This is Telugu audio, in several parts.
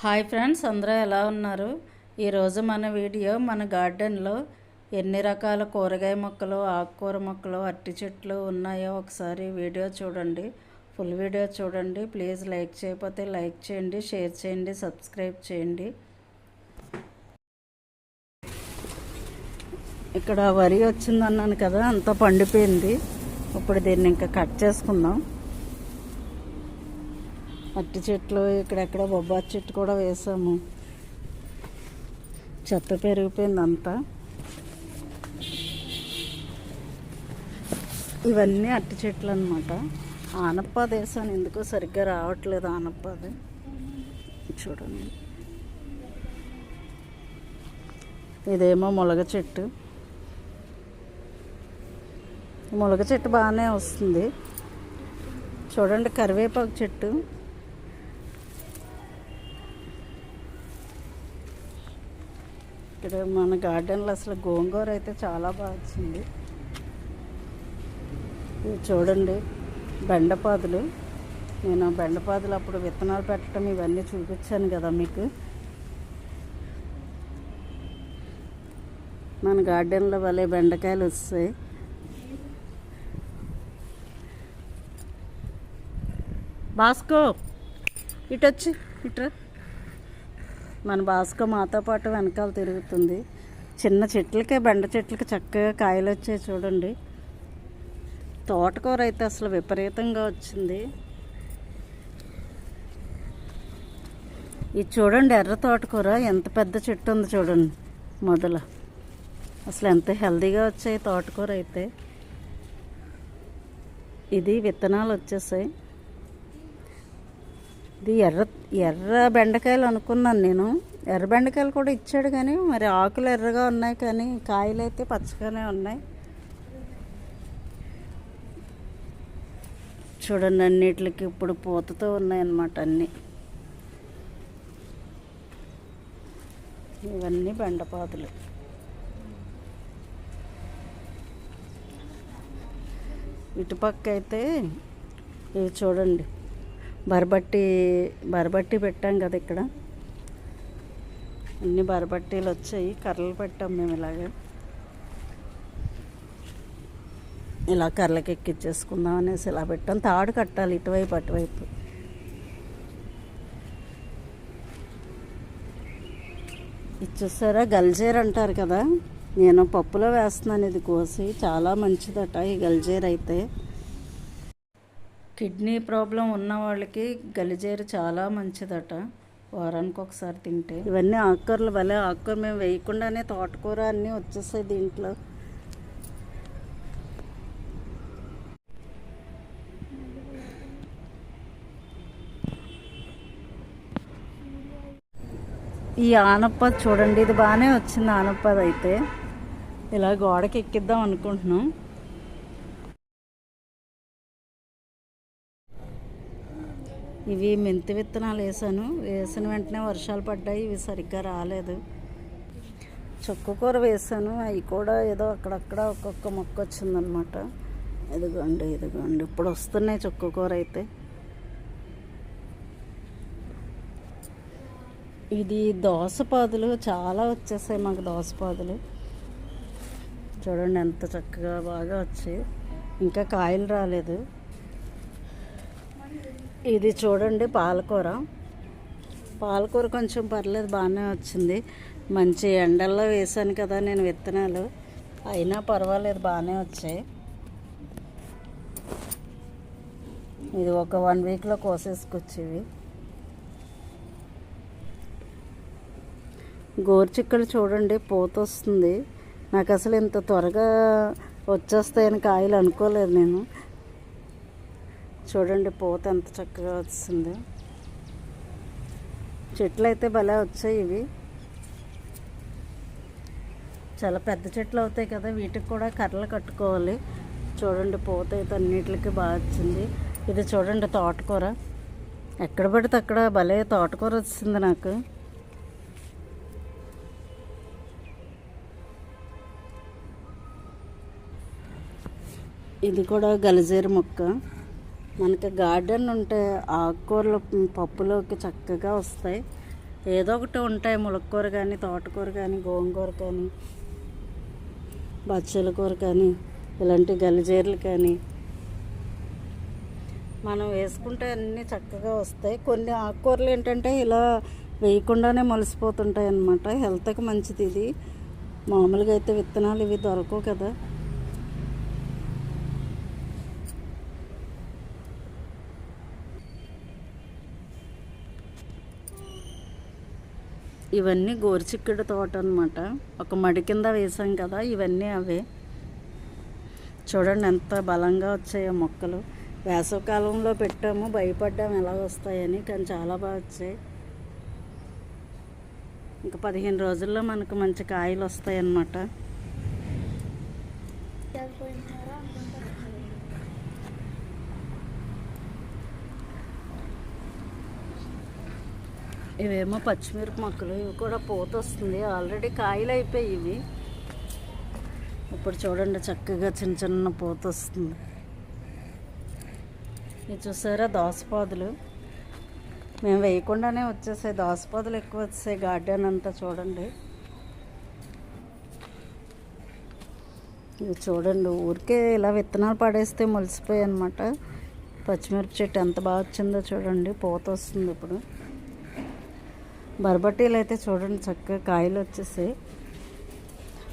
హాయ్ ఫ్రెండ్స్ అందరూ ఎలా ఉన్నారు? ఈరోజు మన వీడియో మన గార్డెన్లో ఎన్ని రకాల కూరగాయ మొక్కలు ఆకుకూర మొక్కలు అరటి చెట్లు ఉన్నాయో ఒకసారి వీడియో చూడండి. ఫుల్ వీడియో చూడండి. ప్లీజ్ లైక్ చేయకపోతే లైక్ చేయండి షేర్ చేయండి సబ్స్క్రైబ్ చేయండి. ఇక్కడ వరి వచ్చిందన్నాను కదా అంతా పండిపోయింది. ఇప్పుడు దీన్ని ఇంకా కట్ చేసుకుందాం. అట్టి చెట్లు ఇక్కడెక్కడ బొబ్బాయి చెట్టు కూడా వేసాము. చెత్త పెరిగిపోయింది అంతా ఇవన్నీ అట్టి చెట్లు అనమాట ఆనప్ప వేసాను ఎందుకో సరిగ్గా రావట్లేదు ఆనపది. చూడండి. ఇదేమో మొలగ చెట్టు. ములగ చెట్టు బాగానే వస్తుంది. చూడండి కరివేపాకు చెట్టు. ఇక్కడ మన గార్డెన్లో అసలు గోంగూర అయితే చాలా బాగా వచ్చింది. చూడండి బెండపాదులు. నేను బెండపాదులు అప్పుడు విత్తనాలు పెట్టడం ఇవన్నీ చూపించాను కదా మీకు. మన గార్డెన్లో భలే బెండకాయలు వస్తాయి. బాస్కో ఇటు వచ్చి ఇట్రా మన బాస్కో మాతో పాటు వెనకాల తిరుగుతుంది. చిన్న చెట్లకే బెండ చెట్లకి చక్కగా కాయలు వచ్చాయి చూడండి. తోటకూర అయితే అసలు విపరీతంగా వచ్చింది. ఇది చూడండి ఎర్ర తోటకూర ఎంత పెద్ద చెట్టు ఉంది చూడండి మొదలు. అసలు ఎంత హెల్దీగా వచ్చాయి తోటకూర అయితే. ఇది విత్తనాలు వచ్చేసాయి. ఇది ఎర్ర ఎర్ర బెండకాయలు అనుకున్నాను నేను. ఎర్ర బెండకాయలు కూడా ఇచ్చాడు కానీ మరి ఆకులు ఎర్రగా ఉన్నాయి కానీ కాయలు అయితే పచ్చగానే ఉన్నాయి. చూడండి అన్నిటికి ఇప్పుడు పూతతో ఉన్నాయన్నమాట అన్నీ. ఇవన్నీ బెండపాదులు. ఇటుపక్క అయితే ఇవి చూడండి. బరబట్టి బరబట్టి పెట్టాం కదా ఇక్కడ. అన్ని బరబట్టీలు వచ్చాయి. కర్రలు పెట్టాం మేము ఇలాగే. ఇలా కర్రలకి ఎక్కించేసుకుందాం అనేసి ఇలా పెట్టాం. తాడు కట్టాలి ఇటువైపు అటువైపు. ఇచ్చేసారా గల్జేర్ అంటారు కదా? నేను పప్పులో వేస్తున్నాను ఇది కోసి. చాలా మంచిదట ఈ గల్జేర్ అయితే. కిడ్నీ ప్రాబ్లం ఉన్న వాళ్ళకి గలిజేరు చాలా మంచిదట. వారానికి ఒకసారి తింటే. ఇవన్నీ ఆకుకూరలు భలే ఆకుకూర మేము వేయకుండానే తోటకూర అన్నీ వచ్చేసాయి దీంట్లో. ఈ ఆనప్ప చూడండి ఇది బాగానే వచ్చింది ఆనప్పది అయితే. ఇలా గోడకి ఎక్కిద్దాం అనుకుంటున్నాం. ఇవి మెంతి విత్తనాలు వేసాను. వేసిన వెంటనే వర్షాలు పడ్డాయి. ఇవి సరిగ్గా రాలేదు. చుక్కకూర వేసాను. అవి కూడా ఏదో అక్కడక్కడ ఒక్కొక్క మొక్క వచ్చిందనమాట ఇదిగోండి ఇదిగోండి. ఇప్పుడు వస్తున్నాయి చుక్కకూర అయితే. ఇది దోసపాదులు చాలా వచ్చేసాయి మాకు దోసపాదులు చూడండి ఎంత చక్కగా బాగా వచ్చాయి. ఇంకా కాయలు రాలేదు. ఇది చూడండి పాలకూర. పాలకూర కొంచెం పర్లేదు బాగానే వచ్చింది. మంచి ఎండల్లో వేసాను కదా నేను విత్తనాలు. అయినా పర్వాలేదు బాగానే వచ్చాయి. ఇది ఒక వన్ వీక్లో కోసేసుకొచ్చేవి. గోరుచిక్కలు చూడండి పూత వస్తుంది నాకు అసలు ఇంత త్వరగా వచ్చేస్తాయని కాయలు అనుకోలేదు నేను. చూడండి పూత ఎంత చక్కగా వచ్చిందో చెట్లు అయితే భలే వచ్చాయి ఇవి. చాలా పెద్ద చెట్లు అవుతాయి కదా వీటికి కూడా కర్రలు కట్టుకోవాలి. చూడండి పూత అయితే అన్నిటికి బాగా వచ్చింది. ఇది చూడండి తోటకూర. ఎక్కడ పడితే అక్కడ భలే తోటకూర వచ్చింది నాకు. ఇది కూడా గలజేరు మొక్క. మనకి గార్డెన్ ఉంటే ఆకుకూరలు పప్పులోకి చక్కగా వస్తాయి. ఏదో ఒకటి ఉంటాయి ములక్కూర కానీ తోటకూర కానీ గోంగూర కానీ బచ్చల కూర కానీ ఇలాంటి గలిజేర్లు కానీ. మనం వేసుకుంటే అన్నీ చక్కగా వస్తాయి. కొన్ని ఆకుకూరలు ఏంటంటే ఇలా వేయకుండానే మొలిసిపోతుంటాయి అన్నమాట హెల్త్కి మంచిది ఇది. మామూలుగా అయితే విత్తనాలు ఇవి దొరకవు కదా. ఇవన్నీ గోరుచిక్కుడు తోట అనమాట ఒక మడి కింద వేసాం కదా ఇవన్నీ అవే. చూడండి ఎంత బలంగా వచ్చాయో మొక్కలు. వేసవకాలంలో పెట్టాము భయపడ్డాము ఎలా వస్తాయని కానీ చాలా బాగా వచ్చాయి. ఇంకా పదిహేను రోజుల్లో మనకు మంచి కాయలు వస్తాయి అన్నమాట ఇవేమో పచ్చిమిరప మొక్కలు ఇవి కూడా పూత వస్తుంది ఆల్రెడీ కాయలు అయిపోయి ఇవి. ఇప్పుడు చూడండి చక్కగా చిన్న చిన్న పూత వస్తుంది ఇది చూసారా దోసపాదులు? మేము వేయకుండానే వచ్చేసాయి. దోసపాదులు ఎక్కువ వచ్చాయి గార్డెన్ అంతా చూడండి. ఇవి చూడండి. ఊరికే ఇలా విత్తనాలు పడేస్తే మొలిసిపోయాయి అనమాట పచ్చిమిరప చెట్టు ఎంత బాగా వచ్చిందో చూడండి. పూత వస్తుంది ఇప్పుడు. బరబట్టీలు అయితే చూడండి చక్కగా కాయలు వచ్చేసాయి.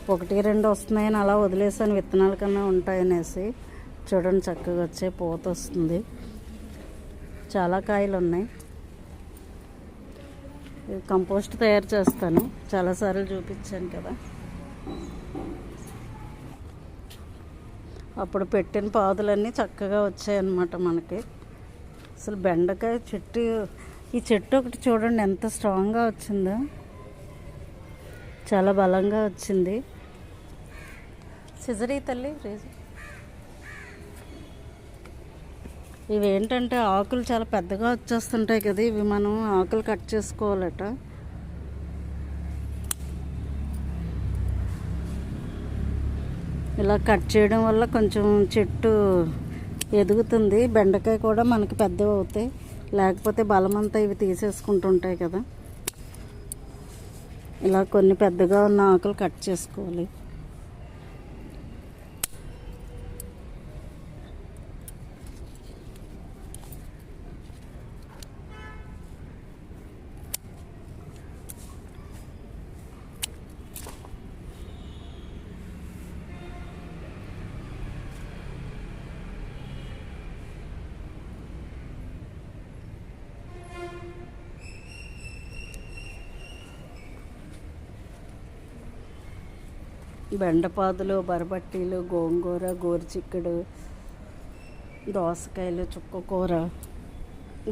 ఒకటి రెండు వస్తున్నాయని అలా వదిలేసాను విత్తనాల కన్నా ఉంటాయనేసి. చూడండి చక్కగా వచ్చే పూత వస్తుంది. చాలా కాయలు ఉన్నాయి. కంపోస్ట్ తయారు చేస్తాను. చాలాసార్లు చూపించాను కదా. అప్పుడు పెట్టిన పాదులన్నీ చక్కగా వచ్చాయన్నమాట మనకి. అసలు బెండకాయ చెట్టు ఈ చెట్టు ఒకటి చూడండి ఎంత స్ట్రాంగ్గా వచ్చిందో. చాలా బలంగా వచ్చింది. సిజరీ తల్లి రేజు. ఇవి ఏంటంటే ఆకులు చాలా పెద్దగా వచ్చేస్తుంటాయి కదా ఇవి మనం ఆకులు కట్ చేసుకోవాలట. ఇలా కట్ చేయడం వల్ల కొంచెం చెట్టు ఎదుగుతుంది బెండకాయ కూడా మనకి పెద్దవి అవుతాయి. లేకపోతే బలమంతా ఇవి తీసేసుకుంటుంటాయి కదా. ఇలా కొన్ని పెద్దగా ఉన్న ఆకులు కట్ చేసుకోవాలి. బెండపాదులు బరబట్టీలు గోంగూర గోరుచిక్కుడు దోసకాయలు చుక్కకూర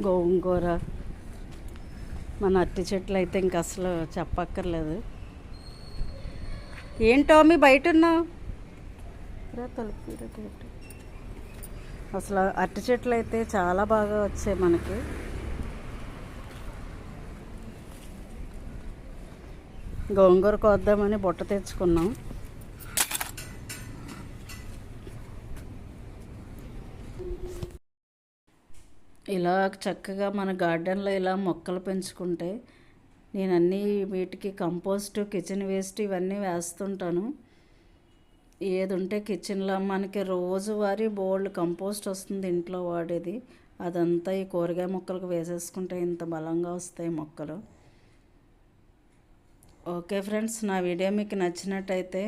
గోంగూర. మన అట్టి చెట్లు అయితే ఇంక అసలు చెప్పక్కర్లేదు. ఏంటో మీ బయట ఉన్నావు తలుపు గేటు. అసలు అట్టి చెట్లు అయితే చాలా బాగా వచ్చాయి మనకి. గోంగూర కోద్దామని బుట్ట తెచ్చుకున్నాం. ఇలా చక్కగా మన గార్డెన్లో ఇలా మొక్కలు పెంచుకుంటే నేను అన్నీ వీటికి కంపోస్ట్ కిచెన్ వేస్ట్ ఇవన్నీ వేస్తుంటాను. ఏది ఉంటే కిచెన్లో మనకి రోజువారీ బోల్డ్ కంపోస్ట్ వస్తుంది ఇంట్లో వాడేది. అదంతా ఈ కూరగాయ మొక్కలకు వేసేసుకుంటే ఇంత బలంగా వస్తాయి మొక్కలు. ఓకే ఫ్రెండ్స్ నా వీడియో మీకు నచ్చినట్టయితే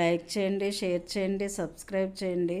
లైక్ చేయండి షేర్ చేయండి సబ్స్క్రైబ్ చేయండి.